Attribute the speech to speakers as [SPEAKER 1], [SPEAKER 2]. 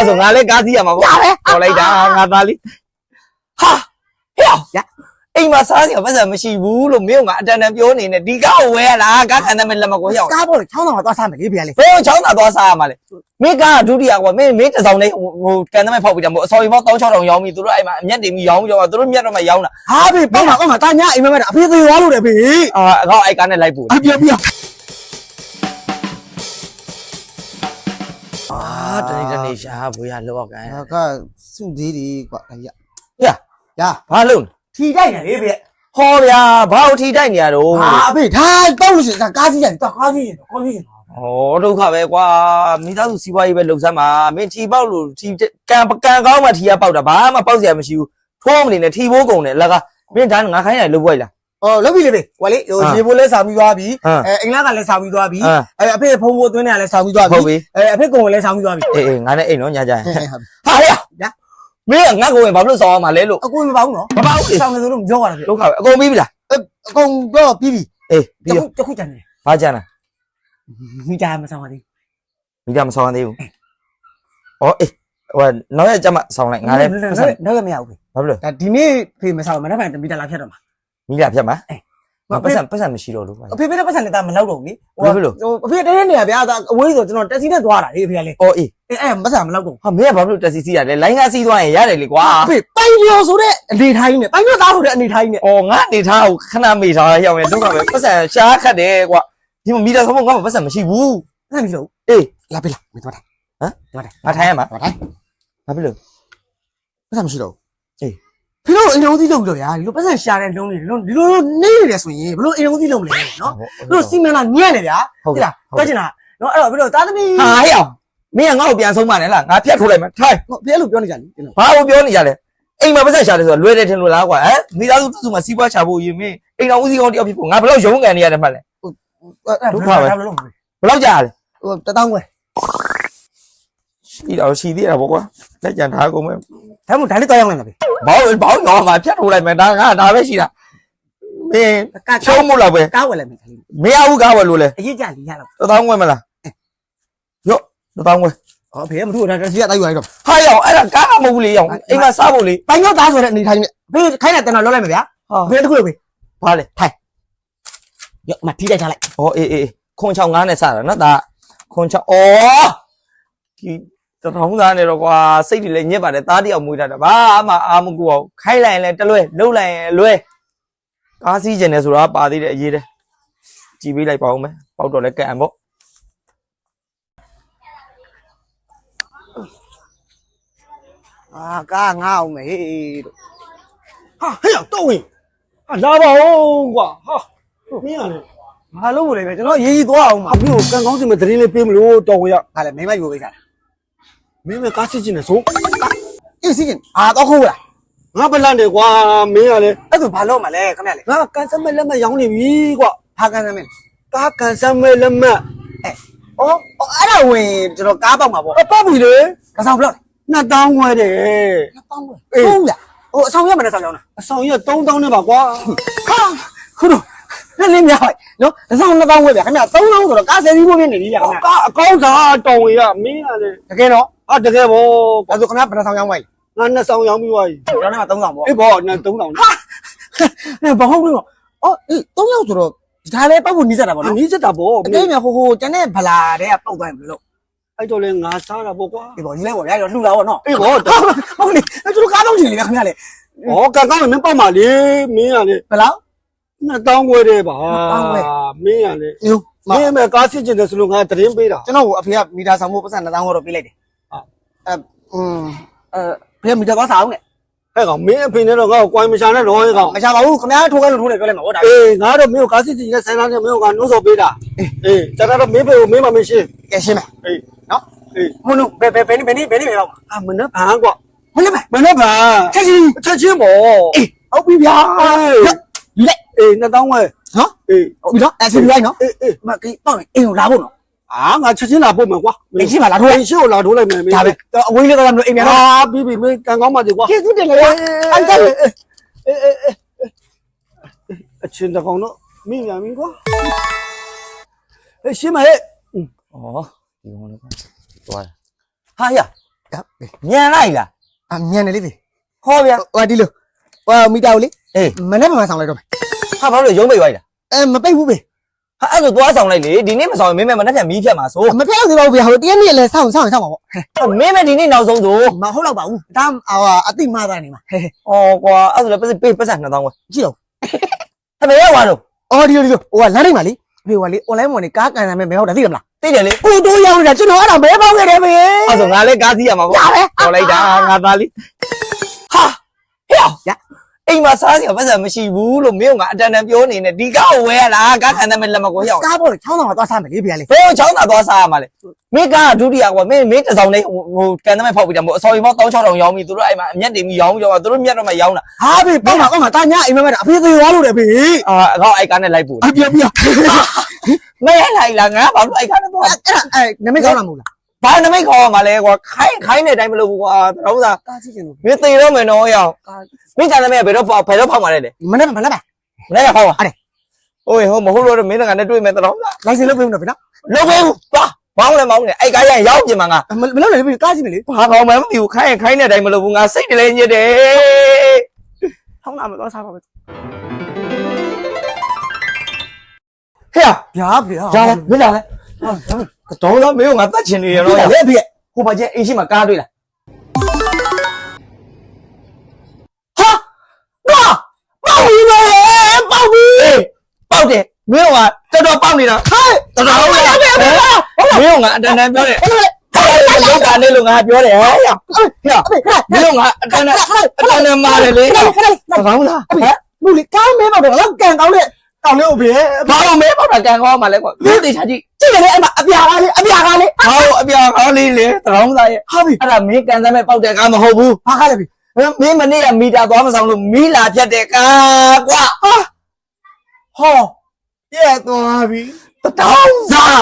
[SPEAKER 1] အဲ့ဆိုငါလည်းကားစီးရမှာပေါ့
[SPEAKER 2] ရပဲ
[SPEAKER 1] တော်လိုက်တာငါသားလေးဟာဟဲ့အောင်ရအိမ်မှာစားစရာပတ်စံမရှိဘူးလို့မင်းကငါအတန်တန်ပြောနေနဲ့ဒီကားကိုဝဲရလားကားခံတယ်မဲ့လက်မကိုရအောင်
[SPEAKER 2] ကားပေါ်ချောင်းတော်မှာသွားစားမယ်လေဗျာလေ
[SPEAKER 1] ဘယ်ချောင်းသာသွားစားရမှာလဲမင်းကားကဒုတိယကွာမင်းမင်းတစ်စောင်းလေးဟိုဟိုကန်တယ်မဲ့ဖောက်ပြီးတယ်မို့အစော်ကြီးပေါင်း16000ရောင်းပြီးသူတို့အဲ့မှာအမျက်တင်ပြီးရောင်းပြီးတော့သူတို့မျက်တော့မှရောင်းတာ
[SPEAKER 2] ဟာဖေပေါ့မှာပေါ့မှာတာညာအိမ်မက်အဖေသေးသွားလို့လေဖေ
[SPEAKER 1] အာအကောက်အဲ့ကားနဲ့လိုက်ပို့
[SPEAKER 2] အပြပြ
[SPEAKER 1] တနေ့တနေ့ရှာဘွေရလောက်ကန်
[SPEAKER 2] ကစုသေးတယ်ကွာရ
[SPEAKER 1] ရ
[SPEAKER 2] ရ
[SPEAKER 1] ဘာလို့
[SPEAKER 2] ထီတိုက်နေလေဖေ
[SPEAKER 1] ဟောဗျာဘာလို့ထိတိုက်နေရတော့
[SPEAKER 2] ဟာအဖေဒါတော့လို့ရှိရင်ကားစီးရတယ်တော့ကားစီးရင်ကားစီးရင်
[SPEAKER 1] ဩဒုက္ခပဲကွာမိသားစုစီးပွားရေးပဲလှုပ်စမ်းပါမင်းထီပေါက်လို့ထီကံကံကောင်းမှထီရပေါက်တာဘာမှပေါက်စရာမရှိဘူးထိုးမနေနဲ့ထီဘိုးကုန်တယ်လကမင်းဒါငါခိုင်းရတယ်လုပ်ပွက်လား
[SPEAKER 2] အော်လုပ်ပြီလေဖေဟိုလေဟိုရေဖိုးလဲဆောင်းပြီးသွားပြီ
[SPEAKER 1] ဟမ်
[SPEAKER 2] အဲအင်္ဂလာကလည်းဆောင်းပြီးသွားပြီ
[SPEAKER 1] ဟမ်
[SPEAKER 2] အဲအဖေဖုံးဖို့သွင်းနေရလဲဆောင်းပြီးသွား
[SPEAKER 1] ဟုတ်
[SPEAKER 2] ပြီ
[SPEAKER 1] ပြီ
[SPEAKER 2] အဲအဖေကုံလည်းဆောင်းပြီးသွားပြီ
[SPEAKER 1] အေးအေးငါနဲ့အိမ်နော်ညကြရင်
[SPEAKER 2] ဟုတ်ပြီ
[SPEAKER 1] ဟာလေ
[SPEAKER 2] ညာ
[SPEAKER 1] မင်းကငါ့ကိုဝင်ဘာလို့စောင်းအောင်မလဲလို့
[SPEAKER 2] အကူမပေါင်းနော်
[SPEAKER 1] မပေါ့ဘူး
[SPEAKER 2] ဆောင်းနေသလိုပြောရတာဖေ
[SPEAKER 1] ဒုက္ခပဲအကုန်ပြီးပြီလား
[SPEAKER 2] အကုန်တော့ပြီးပြီ
[SPEAKER 1] အေး
[SPEAKER 2] တ
[SPEAKER 1] ပြီးရော
[SPEAKER 2] ခုတခုကြံနေ
[SPEAKER 1] ဘာကြမ်းလား
[SPEAKER 2] မိသားမဆောင်ပါသေး
[SPEAKER 1] မိသားမစောင်းသေးဘူးဩအေးဟိုနောက်ရကြမှာစောင်းလိုက်ငါလည်းပတ်စံ
[SPEAKER 2] တော့တော့မရဘူးဖေ
[SPEAKER 1] ဘာလို့
[SPEAKER 2] ဒါဒီနေ့ဖေမဆောင်မနေ့ကတမီတာလာဖြတ်တော့မှာ
[SPEAKER 1] မိလာဖြတ်မှာ
[SPEAKER 2] အေး
[SPEAKER 1] ငါပတ်စံပတ်စံမရှိတော့လို့ကွာ
[SPEAKER 2] အဖေဖေတော့ပတ်စံနေတာမလောက်တော့ဘူးလေ
[SPEAKER 1] ဘယ်လို
[SPEAKER 2] ဟိုအဖေတင်းနေရဗျာဒါအဝေးဆိုကျွန်တော်တက်စီနဲ့သွားတာလေအဖေကလေ
[SPEAKER 1] ဩအေး
[SPEAKER 2] အဲအဲပတ်စံမလောက်တော့
[SPEAKER 1] ဟာမင်းကဘာလို့တက်စီစီရတယ်လိုင်းကားစီးသွားရင်ရတယ်လေကွာ
[SPEAKER 2] အဖေပိုင်လျော်ဆိုတဲ့အနေထိုင်းနဲ့ပိုင်လျော်သားဆိုတဲ့အနေထိုင်းနဲ့။
[SPEAKER 1] အော်ငါအနေထားကိုခဏမေ့ထားရအောင်လေဒုက္ခပဲပတ်စံရှားခတ်တယ်ကွာ။ဒီမှာမီတာဆုံးမငါ့မှာပတ်စံမရှိဘူး
[SPEAKER 2] အဲ့ဒီလို့။
[SPEAKER 1] အေး
[SPEAKER 2] လာပြီလားမသွားတာ
[SPEAKER 1] ဟမ်
[SPEAKER 2] သွားတယ်
[SPEAKER 1] ငါထိုင်ရမှာ
[SPEAKER 2] သွားတယ်။
[SPEAKER 1] ဘာဖြစ်လို့
[SPEAKER 2] ပတ်စံမရှိတော့
[SPEAKER 1] အေး
[SPEAKER 2] ဖေတို့အိမ်တော်သီးလုပ်ပြီးတော့ဗျာဒီလိုပတ်စံရှာတဲ့လုံးတွေဒီလိုဒီလိုနေနေတယ်ဆိုရင်ဘလို့အိမ်တော်သီးလုပ်မလဲနော်ဘလို့စီမံလာညံ့နေဗျာ
[SPEAKER 1] ဟုတ်
[SPEAKER 2] ဟုတ်
[SPEAKER 1] ကဲ့
[SPEAKER 2] လားပြောချင်တာနော်အဲ့တော့ဘလို့သားသမီး
[SPEAKER 1] ဟာဟဲ့အောင်မင်းကငါ့ကိုပြန်ဆုံးမနဲ့လားငါဖြတ်ထိုးလိုက်မယ်ထိုင်
[SPEAKER 2] ဟုတ်ဖေအဲ့လိုပြောနေကြလေကျွန်တော်
[SPEAKER 1] ဘာကိုပြောနေကြလဲအိမ်မှာပတ်စံရှာတယ်ဆိုတာလွယ်တယ်ထင်လို့လားကွာဟမ်မိသားစုစုမှာစီးပွားချဖို့ရင်မင်းအိမ်တော်ဦးစီးကောင်းတယောက်ဖြစ်ဖို့ငါဘယ်လောက်ရုန်းကန်နေရတယ်မှတ်လဲဒုက္ခပဲ
[SPEAKER 2] ဘယ်လိုလုပ်မလဲ
[SPEAKER 1] ဘယ်လောက်ကြာလဲ
[SPEAKER 2] ဟိုတတောင်းခွဲ
[SPEAKER 1] ရှိတော့ရှိသေးတာပေါ့ကွာလက်ကြံထားကုန်မယ်
[SPEAKER 2] ဒါမှမဟုတ်ဒါလေးတော့ရောက်နိုင်လားဗျ
[SPEAKER 1] ဘောင်းဘောင်းတော့ငါဖြတ်ထိုးလိုက်မယ်ဒါငါဒါပဲရှိတာမင်း
[SPEAKER 2] ကာ
[SPEAKER 1] ချုံးမို့လောက်ပဲ
[SPEAKER 2] ကားဝယ်လိုက်မယ်ဒါလေး
[SPEAKER 1] မရဘူးကားဝယ်လို့လဲ
[SPEAKER 2] အရေးကြလီရတော့
[SPEAKER 1] တသောင်းဝယ်မလားရော့တသောင်းဝယ်
[SPEAKER 2] ဟောဖေမထူတာတစီကတိုက်ယူလိုက်တော့
[SPEAKER 1] ဟာရောင်အဲ့ဒါကားမဟုတ်ဘူးလေရောင်အိမ်မှာစားဖို့လေ
[SPEAKER 2] ပိုင်ရောသားဆိုတဲ့အနေထိုင်းနဲ့ဖေခိုင်းတဲ့တန်တော်လောက်လိုက်မယ်ဗျာ
[SPEAKER 1] ဟာ
[SPEAKER 2] ဖေတခုလို့ဖေ
[SPEAKER 1] ဘာလဲ
[SPEAKER 2] ရောမထီးလိုက်ထားလိုက်
[SPEAKER 1] ဩအေးအေးခွန်ချောင်းငါးနဲ့စားတာနော်ဒါခွန်ချောင်းဩဒီ တထောင်းသားနဲ့တော့ကွာစိတ်တွေလည်းညစ်ပါတယ်သားတယောက်မွေးထားတာဘာမှအာမကူအောင်ခိုင်းလိုက်ရင်လည်းတလွဲလှုပ်လိုက်ရင်လွဲကားစီးကျင်တယ်ဆိုတာပါသေးတယ်အရေးတယ်ကြည်ပေးလိုက်ပါဦးမယ်ပေါက်တော့လည်းကံပေါ့
[SPEAKER 2] အာကားငါအောင်မယ်ဟေးတို့
[SPEAKER 3] ဟာဟဲ့တော့ဝင်ဟာလာပါဦးကွာဟာမင်းရလေ
[SPEAKER 2] ဘာလို့မလဲဗျကျွန်တော်ရေးကြီးသွားအောင်ပါ
[SPEAKER 3] အဖေကိုကံကောင်းစင်မဲ့သတင်းလေးပေးမလို့တော်ဝင်ရ
[SPEAKER 2] ဟာလေမိမယူပေးစား
[SPEAKER 3] မင်းမကားစစ်ချင်တယ်ဆို
[SPEAKER 2] အေးစီကအာတော့ခိုးလား
[SPEAKER 3] ငါပလန့်တယ်ကွာမင်းရလေ
[SPEAKER 2] အဲ့ဒါဘာလို့မလဲခင်ဗျလေ
[SPEAKER 3] ငါကန်စမဲ့လက်မဲ့ရောင်းနေပြီကွာ
[SPEAKER 2] ဟာကန်စမ်းမယ်
[SPEAKER 3] ကားကန်စမဲ့လက်မဲ့
[SPEAKER 2] အော်အဲ့ဒါဝင်ကျွန်တော်ကားပေါက်မှာပေါ့
[SPEAKER 3] အပတ်ပြီလေ
[SPEAKER 2] ကစားဘလောက်
[SPEAKER 3] နှစ်တောင်းဝဲတယ်
[SPEAKER 2] လဲပေါင်းပဲဟုတ်လားဟိုအဆောင်ရမနဲ့ဆောင်ရောက်လား
[SPEAKER 3] အဆောင်ရ3000နဲ့ပါကွာ
[SPEAKER 2] ဟာခုတော့လက်လေးများနော်အဆောင်နှစ်ပေါင်းဝယ်ဗျခင်ဗျ3000ဆိုတော့ကားဆယ်စီးဖို့ပြနေပြီဗျခင်ဗျ
[SPEAKER 3] ကားအကောင်းစားတော်ဝင်ရမင်းရလေ
[SPEAKER 2] တကယ်တော့
[SPEAKER 3] ဟာတကယ်ပေါ့
[SPEAKER 2] ဒါဆိုခင်ဗျဘယ်နှဆောင်ရောက်မိုက်
[SPEAKER 3] ငါနှစ်ဆောင်ရောင်းပြီးသွားပြီ
[SPEAKER 2] လဲကျွန်တော်က3000ပေါ့
[SPEAKER 3] အေးပေါ့နှစ်3000
[SPEAKER 2] အဲဘာဟုတ်လို့အော်အေး3ယောက်ဆိုတော့ဒါလည်းပောက်ဖို့နီးစက်တာပေါ့
[SPEAKER 3] အ
[SPEAKER 2] နော်
[SPEAKER 3] နည်းစက်တာပေါ့
[SPEAKER 2] အတိတ်မြဟိုဟိုကျန်တဲ့ဗလာတဲ့ကပောက်သွားရင်ဘယ်လိုလုပ်
[SPEAKER 3] အဲ့တော့လေငါစားတာပေါ့ကွာ
[SPEAKER 2] ဒီပေါ်ဒီလဲပေါ့ဗျာတော့လှူလာပေါ့နော်
[SPEAKER 3] အေးပေါ့
[SPEAKER 2] ဟုတ်လေကျွန်တော်ကားတော့ချင်လေဗျခင်ဗျလေ
[SPEAKER 3] ဩကန်ကောင်းမင်းပေါ့ပါလေမင်းရလေ
[SPEAKER 2] ဘယ်လောက်
[SPEAKER 3] နှစ်တောင်းခွဲတယ်ပါ
[SPEAKER 2] နှစ်တောင်းခွဲ
[SPEAKER 3] မင်းရလေ
[SPEAKER 2] ညို
[SPEAKER 3] မင်းမဲ့ကားစစ်ကျင်တယ်ဆိုလို့ငါသတင်းပေးတာ
[SPEAKER 2] ကျွန်တော်အဖေကမီတာဆောင်ဖို့ပတ်စံ2000ဟောတော့ပေးလိုက်တယ်
[SPEAKER 3] ဟုတ်
[SPEAKER 2] အဲอืมအဲဖေကမီတာကောဆောင်နဲ့
[SPEAKER 3] ဟဲ့ကောင်မင်းအဖေနဲ့တော့ငါ့ကိုကွိုင်းမရှာနဲ့တော့ဟဲ့ကောင်
[SPEAKER 2] မချပါဘူးခင်ဗျားထိုးခိုင်းလို့ထိုးလိုက်ပြောလိုက်မှာဟုတ်တာ
[SPEAKER 3] အေးငါတော့မင်းကိုကားစစ်ကျင်တဲ့ဆိုင်သားနဲ့မင်းကိုကနှုတ်ဆော်ပေးတာအေးကျန်တော့မင်းဖေကိုမင်းမမင်းရှင်း
[SPEAKER 2] ကဲရှင်းမယ်
[SPEAKER 3] အေး
[SPEAKER 2] နော်
[SPEAKER 3] အေး
[SPEAKER 2] ဟိုနုဘယ်ဘယ်ဘယ်ဘယ်ဘယ်ဘယ်ဘယ်လောက်
[SPEAKER 3] အမနဲ့ဘာကွာ
[SPEAKER 2] မလဲမယ်
[SPEAKER 3] မနဲ့ဘာ
[SPEAKER 2] ချက်ချင်း
[SPEAKER 3] ချက်ချင်းပေါ့
[SPEAKER 2] အေးဟုတ်ပြီဗျာ
[SPEAKER 3] အေး
[SPEAKER 2] ယူလိုက်
[SPEAKER 3] အေးနှစ်တောင်းခွဲ
[SPEAKER 2] နော်
[SPEAKER 3] အေး
[SPEAKER 2] ဟုတ်ပြီနော်အဲချင်းယူလိုက်နော်
[SPEAKER 3] အေးအေး
[SPEAKER 2] မကိတော့အိမ်ကိုလာဖို့နော်
[SPEAKER 3] အာငါချက်ချင်းလာပို့မယ်ကွာ
[SPEAKER 2] အိမ်ရှိမှလာထိုးလိုက်
[SPEAKER 3] အိမ်ရှိကိုလာထိုးလိုက်မယ်မင်း
[SPEAKER 2] ဒါပဲတော့အဝေးလေးတော့မလို့အိမ်ပြန်တော့
[SPEAKER 3] အာပြီးပြီမင်းကန်ကောင်းပါစေကွာ
[SPEAKER 2] ကျေးဇူးတင်လေအဲ့ဒါ
[SPEAKER 3] အေးအေးအေးအချင်းတကောင်တော့မိညာမင်းကွာအေးရှင်းမဟဲ့
[SPEAKER 1] ဩဒီကောင်လည်းသွားတယ်ဟာရညံလိုက်လား
[SPEAKER 2] အမြန်တယ်လေးဖေ
[SPEAKER 1] ဟောဗျာ
[SPEAKER 2] ဟိုဒီလိုဟိုမီတာကိုလေ
[SPEAKER 1] အေး
[SPEAKER 2] မနေ့မှဆောင်လိုက်တော့မယ်
[SPEAKER 1] ဟာဘာလို့ရုံးပိတ်သွားလား
[SPEAKER 2] အဲမပိတ်ဘူးဖေ
[SPEAKER 1] ဟာအဲ့ဒါသွားဆောင်လိုက်လေဒီနေ့မဆောင်ရင်မင်းမမနှက်ပြန်မီးဖြတ်မှာဆို
[SPEAKER 2] မပြတ်သေးပါဘူးဖေဟိုတရက်နေ့လည်းဆောင်းဆောင်းဆောင်းပါပေါ့
[SPEAKER 1] မင်းမဒီနေ့နောက်ဆုံးဆို
[SPEAKER 2] မဟုတ်တော့ပါဘူးဒါအာအတိမသားနေမှာဟဲ့
[SPEAKER 1] ဩကွာအဲ့ဒါလည်းပတ်ပေးပတ်စံ2000ကွာ
[SPEAKER 2] ကြည့်တော့
[SPEAKER 1] အမေရောက်သွားတော့
[SPEAKER 2] အော်ဒီလိုဒီလိုဟိုကလမ်းထိပ်မှာလေဖေဟိုကလေ online ပေါ်နေကားကန်ဆန်မဲ့မဲဟုတ်တယ်သိတယ်မလား
[SPEAKER 1] သိတယ်လေ
[SPEAKER 2] ကိုတိုးရောက်နေတာကျွန်တော်အဲ့ဒါမဲပေါက်ခဲ့တယ်ဖေ
[SPEAKER 1] အဲ့ဆိုငါလည်းကားစီးရမှာပေါ့
[SPEAKER 2] ရပဲ
[SPEAKER 1] ဟောလိုက်တာငါသားလေးဟာဟဲ့
[SPEAKER 2] ရ
[SPEAKER 1] အိမ်မှာစားစရာပတ်စံမရှိဘူးလို့မင်းကအတန်တန်ပြောနေနေဒီကားကိုဝယ်ရလားကားခံတဲ့မဲ့လက်မကိုရောက်
[SPEAKER 2] ကားပေါ်ချောင်းတော်မှာသွားစားမယ်လေဖေကလေ
[SPEAKER 1] ဘယ်ချောင်းသာသွားစားရမှာလဲမင်းကားကဒုတိယကွာမင်းမင်းတစ်စောင်းလေးဟိုဟိုကန်တဲ့မဲ့ဖောက်ပြီးတယ်မို့အစော်ရင်မော16000ရောင်းပြီးသူတို့အဲ့မှာအမျက်တင်ပြီးရောင်းပြီးတော့သူတို့မျက်တော့မှရောင်းတာ
[SPEAKER 2] ဟာဖေပေါ့မှာပေါ့မှာတာညအိမ်မက်မဲ့အဖေသေးသွားလို့တယ်ဖေ
[SPEAKER 1] အာအကောက်အဲ့ကားနဲ့လိုက်ပို့
[SPEAKER 2] အပြပြအဲ့
[SPEAKER 1] မရလိုက်လားငါဘာလို့အဲ့ကားနဲ့သွား
[SPEAKER 2] ဒါအဲ့နမိတ်ကောင်းလာမဟုတ်လား
[SPEAKER 1] ဘာနမိတ်ခေါ်ရမှာလဲကွာခိုင်းခိုင်းတဲ့အတိုင်းမလုပ်ဘူးကွာတော့သာ
[SPEAKER 2] ကားစီးချင်လို့
[SPEAKER 1] မင်းသေတော့မယ်နော်ရောင်
[SPEAKER 2] ကား
[SPEAKER 1] မင်းကန်တဲ့မဲ့ဘယ်တော့ဖောက်ဘယ်တော့ဖောက်မှာလဲလေ
[SPEAKER 2] မနေ့မနေ့ပါ
[SPEAKER 1] မနေ့ကဖောက်ပါ
[SPEAKER 2] အဲ့
[SPEAKER 1] โอ้ยဟိုမဟုတ်လို့မင်းကလည်းတွေ့မယ်တော့
[SPEAKER 2] လိုင်စင်လုပ်ပေးဦးနော်ဖေနော်
[SPEAKER 1] လုပ်ပေးဘူးပါမောင်းလဲမောင်းနေအဲ့ကားရရောက်ပြင်မှာငါ
[SPEAKER 2] မမလုပ်နဲ့ဖေကားစီးမယ်လေ
[SPEAKER 1] ဘာကောင်းမှမသိဘူးခိုင်းရင်ခိုင်းတဲ့အတိုင်းမလုပ်ဘူးငါစိတ်တလည်းညစ်တယ်
[SPEAKER 2] ထောင်းလာမသွားစားပါပဲ
[SPEAKER 1] ဟဲ့
[SPEAKER 2] ဗျာဖေဟာ
[SPEAKER 1] ကြားလဲမင်းလာလဲ
[SPEAKER 2] ဟာ
[SPEAKER 1] တော့တော့မင်းကငါတတ်ချင်နေရ
[SPEAKER 2] တော့
[SPEAKER 1] တော့
[SPEAKER 2] လေဖေ
[SPEAKER 1] ဟိုဘာကျအိမ်ရှိမှာကားတွေ့လားဟာဘာပေါက်ပြီလေပေါက်ပြီပေါက်တယ်မင်းကတော်တော်ပေါက်နေတာဟဲ့တော်တော်ဟုတ်လားမင်းကငါအတန်တန်ပြောတယ်လောက်တာနဲ့လို့ငါပြောတယ်ဟဲ့ဟဲ့
[SPEAKER 2] ဖေခဏ
[SPEAKER 1] မင်းကအတန်တန်အတန်တန်မာတယ်လေ
[SPEAKER 2] ခဏခဏ
[SPEAKER 1] ဘာမှမလားဟဲ့
[SPEAKER 2] ဘူးလေကားမဲတော့တော့ကန်ကောင်းတဲ့ ကောင်းလေးကိုဖေ
[SPEAKER 1] ဘာလို့မဲပေါက်တာကန်ကောင်းမှလဲကွာမင်းတေချာကြည့်
[SPEAKER 2] ကြည့်တယ်လေအဲ့မှာအပြာကားလေးအပြာကားလေး
[SPEAKER 1] ဟောအပြာကောင်းလေးလေတရောင်းသားရဲ့
[SPEAKER 2] ဟာဖေ
[SPEAKER 1] အဲ့ဒါမင်းကန်စမ်းမဲ့ပေါက်တဲ့ကားမဟုတ်ဘူး
[SPEAKER 2] ဘာကားလဲဖေ
[SPEAKER 1] မင်းမနေ့ကမီတာသွားမဆောင်လို့မီလာဖြတ်တဲ့ကားကွာ
[SPEAKER 2] ဟောပြက်သွားပြီ
[SPEAKER 1] တတောင်းစား